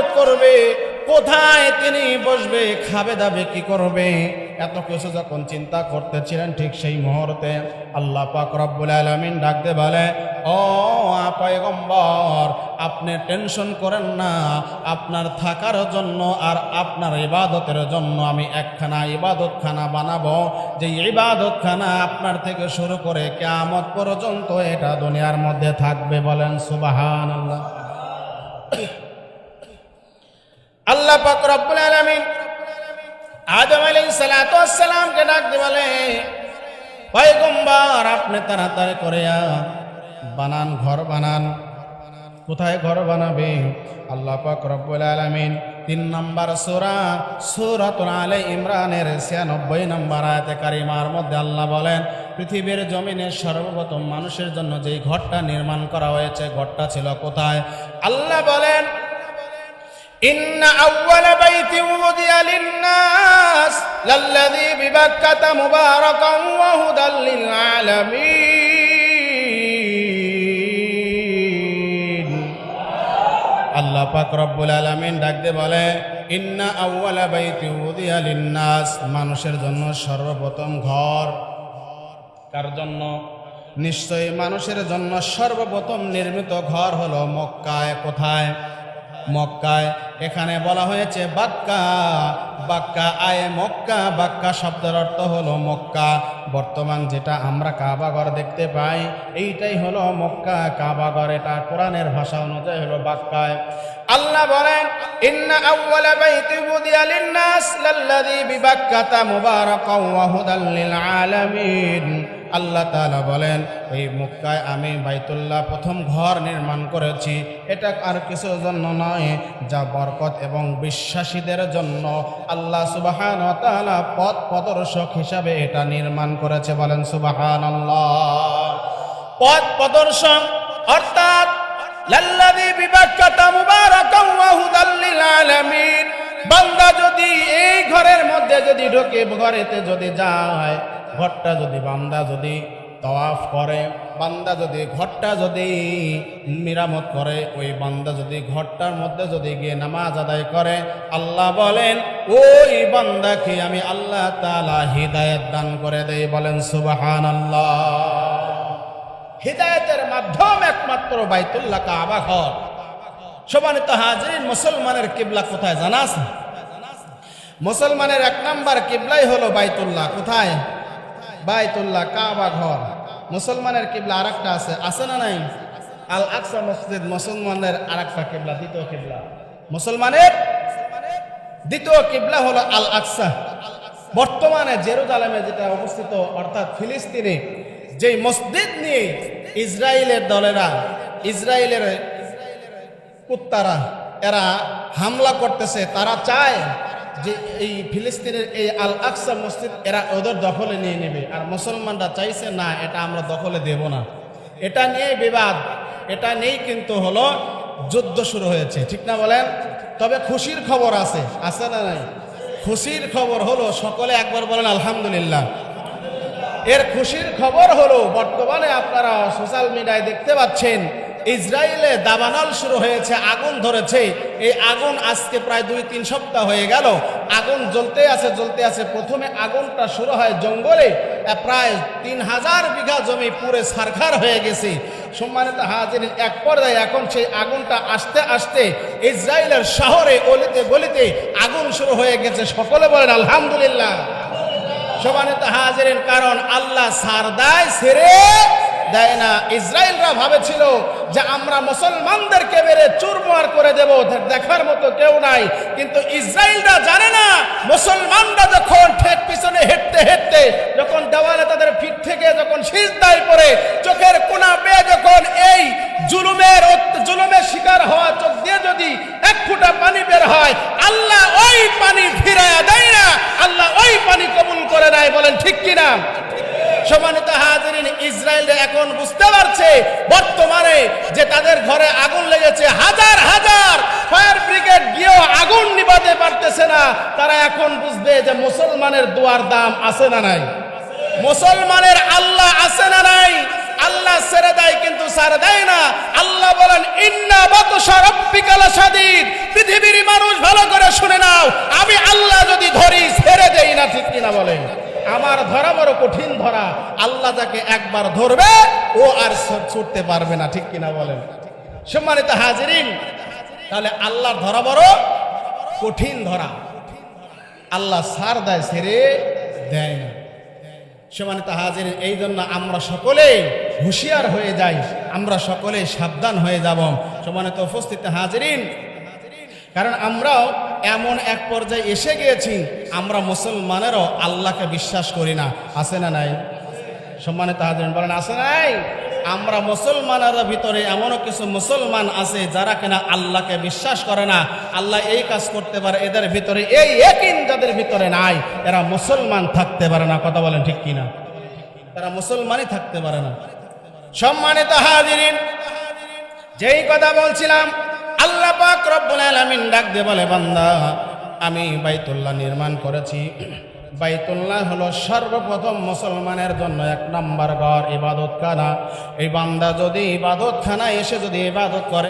ইবাদত করবে, কোথায় তিনি বসবে, খাবে দাবে কি করবে? এত কিছু যখন চিন্তা করতেছিলেন ঠিক সেই মুহূর্তে আল্লাহ পাক রব্বুল আলামিন ডাকতে বলে, ও পয়গম্বর, আপনি টেনশন করেন না, আপনার থাকার জন্য আর আপনার ইবাদতের জন্য আমি একখানা ইবাদতখানা বানাবো। যে ইবাদতখানা আপনার থেকে শুরু করে কেয়ামত পর্যন্ত এটা দুনিয়ার মধ্যে থাকবে বলেন সুবাহান আল্লাহ আল্লাহ পাক রব্বুল আলামিন আদম আলাইহিস সালাতু ওয়াস সালামকে ডাক দিয়ে বলে, পয়গম্বর, আপনি তাড়াতাড়ি করে বানান, ঘর বানান। কোথায় ঘর বানাবে? আল্লাহ পাক রব্বুল আলামিন তিন নম্বর সূরা, সূরাতুল আলে ইমরানের 96 নম্বর আয়াতে কারিমার মধ্যে আল্লাহ বলেন, পৃথিবীর জমিনে সর্বপ্রথম মানুষের জন্য যেই ঘরটা নির্মাণ করা হয়েছে, ঘরটা ছিল কোথায়? আল্লাহ বলেন إن أول بيت وضع للناس للذي ببكة مباركا وهدى للعالمين আল্লাহ পাক রব্বুল আলামিন ডাকতে বলে ইন্না আউয়ালা বাইতি উদিয়া লিন্নাস মানুষের জন্য সর্বপ্রথম ঘর কার জন্য নিশ্চয়ই মানুষের জন্য সর্বপ্রথম নির্মিত ঘর হলো মক্কায় কোথায় মক্কায় এখানে বলা হয়েছে বাক্কা। বাক্কা আয়ে মক্কা, বাক্কা শব্দের অর্থ হলো মক্কা। বর্তমান যেটা আমরা কাবাগর দেখতে পাই, এইটাই হলো মক্কা কাবাগর। এটা কোরআনের ভাষা অনুযায়ী হলো বাক্কায়। আল্লাহ বলেন, ইন্না আউওয়ালা বাইতি বুদিয়া লিন-নাস লাল্লাযী বিবাক্কাতা মুবারাকাও ওয়া হুদাল লিল আলামিন। আল্লাহ তালা বলেন, এই মুক্কায় আমি বাইতুল্লাহ প্রথম ঘর নির্মাণ করেছি। এটা আর কিছুর জন্য নয়, যা বরকত এবং বিশ্বাসীদের জন্য। আল্লাহ সুবাহান তালা পথ প্রদর্শক হিসাবে এটা নির্মাণ করেছে। বলেন সুবাহান পথ প্রদর্শক, অর্থাৎ মুবারাকাও ওয়া হুদাল আলামিন। বান্দা যদি এই ঘরের মধ্যে যদি ঢোকে, ঘরেতে যদি যায়, ঘরটা যদি বান্দা যদি তওয়াফ করে, বান্দা যদি ঘরটা যদি মেরামত করে, ওই বান্দা যদি ঘরটার মধ্যে যদি গিয়ে নামাজ আদায় করে, আল্লাহ বলেন, ওই বান্দাকে আমি আল্লাহ তাআলা হিদায়াত দান করে দেই। বলেন, সুবহানাল্লাহ। হৃদায়তের মাধ্যম একমাত্র বাইতুল্লাহ কাবা ঘর। সমানিত হাজির মুসলমানের কিবলা কোথায় জানা আছে? মুসলমানের এক নাম্বার কিবলাই হলো বাইতুল্লাহ, কোথায়? বাইতুল্লাহ কাবা ঘর। মুসলমানের কিবলা আরেকটা আছে আছে না নাই? আল আকসা মসজিদ, মুসলমানের আরেকটা কিবলা, দ্বিতীয় কিবলা। মুসলমানের দ্বিতীয় কিবলা হলো আল আকসা বর্তমানে জেরুজালেমে যেটা অবস্থিত, অর্থাৎ ফিলিস্তিনে, যেই মসজিদ নিয়ে ইসরায়েলের দলেরা, ইসরায়েলের কুত্তারা, এরা হামলা করতেছে। তারা চায় যে এই ফিলিস্তিনের এই আল আকসা মসজিদ এরা ওদের দখলে নিয়ে নেবে। আর মুসলমানরা চাইছে, না, এটা আমরা দখলে দেব না। এটা নিয়ে বিবাদ। এটা নিয়েই কিন্তু হলো যুদ্ধ শুরু হয়েছে। ঠিক না বলেন? তবে খুশির খবর আছে। আছে না নাই? খুশির খবর হলো, সকলে একবার বলেন, আলহামদুলিল্লাহ। এর খুশির খবর হলো, বর্তমানে আপনারা সোশ্যাল মিডিয়ায় দেখতে পাচ্ছেন ইসরায়েলে দাবানল শুরু হয়েছে, আগুন ধরেছে। এই আগুন আজকে প্রায় দুই তিন সপ্তাহ হয়ে গেল। আগুন জ্বলতে আছে জ্বলতে আছে। প্রথমে আগুনটা শুরু হয় জঙ্গলে প্রায় তিন হাজার বিঘা জমি পুরে সারখার হয়ে গেছে। সম্মানিত হাজির, এক পর্যায়ে এখন সেই আগুনটা আসতে আসতে ইসরায়েলের শহরে অলিতে গলিতে আগুন শুরু হয়ে গেছে। সকলে বলেন, আলহামদুলিল্লাহ। সমানিত হাজিরেন কারণ আল্লাহ সারদায় ছেড়ে দেয় না। ইসরায়েলরা ভাবেছিল যে আমরা মুসলমানদেরকে মেরে চুরমার করে দেব। দেখার মতো কেউ নাই। কিন্তু ইসরায়েলরা জানে না, মুসলমানরা যখন ঠেক পিছনে হেঁটতে হেঁটতে, যখন দেওয়ালে তাদের ফিট থেকে যখন সিজদায় পড়ে, চোখের কোনা পেয়ে যখন এই জুলুমের বর্তমানে যে তাদের ঘরে আগুন লেগেছে, হাজার হাজার ফায়ার ব্রিগেড গিয়েও আগুন পারতেছে না। তারা এখন বুঝবে যে মুসলমানের দাম আছে না নাই। মুসলমানের আল্লাহ আছে না নাই। আল্লাহ ছেড়ে দেয় কিন্তু ছাড় দেয় না। আল্লাহ বলেন, ইন্না বাতসা রব্বিকাল পৃথিবীর মানুষ ভালো করে শুনে নাও, আমি আল্লাহ যদি ধরি, ছেড়ে দেই না। ঠিক কিনা বলেন? আমার ধরা বড় কঠিন ধরা। আল্লাহ যাকে একবার ধরবে, ও আর ছুটতে পারবে না, ঠিক কিনা বলেন? সম্মানিত হাজিরিন, তাহলে আল্লাহর ধরা বড় কঠিন ধরা। আল্লাহ সার দেয় ছেড়ে দেয় না। সমানিত হাজির এই জন্য আমরা সকলে হুঁশিয়ার হয়ে যাই, আমরা সকলে সাবধান হয়ে যাব। সমানিত উপস্থিত হাজিরিন, কারণ আমরাও এমন এক পর্যায়ে এসে গিয়েছি, আমরা মুসলমানেরও আল্লাহকে বিশ্বাস করি না। আছে না নাই? সম্মানিত হাজিরিন, বলেন, আছে নাই? আমরা মুসলমানের ভিতরে এমনও কিছু মুসলমান আছে যারা কিনা আল্লাহকে বিশ্বাস করে না। আল্লাহ এই কাজ করতে পারে, এদের ভিতরে এই একিন যাদের ভিতরে নাই, এরা মুসলমান থাকতে পারে না। কথা বলেন ঠিক কিনা? তারা মুসলমানই থাকতে পারে না। সম্মানিত হাজিরিন, যেই কথা বলছিলাম পাক আলামিন ডাক দিয়ে বলে, বান্দা, আমি বাইতুল্লাহ নির্মাণ করেছি। বাইতুল্লাহ হলো সর্বপ্রথম মুসলমানের জন্য এক নাম্বার ঘর, ইবাদতখানা। এই বান্দা যদি ইবাদতখানা এসে যদি ইবাদত করে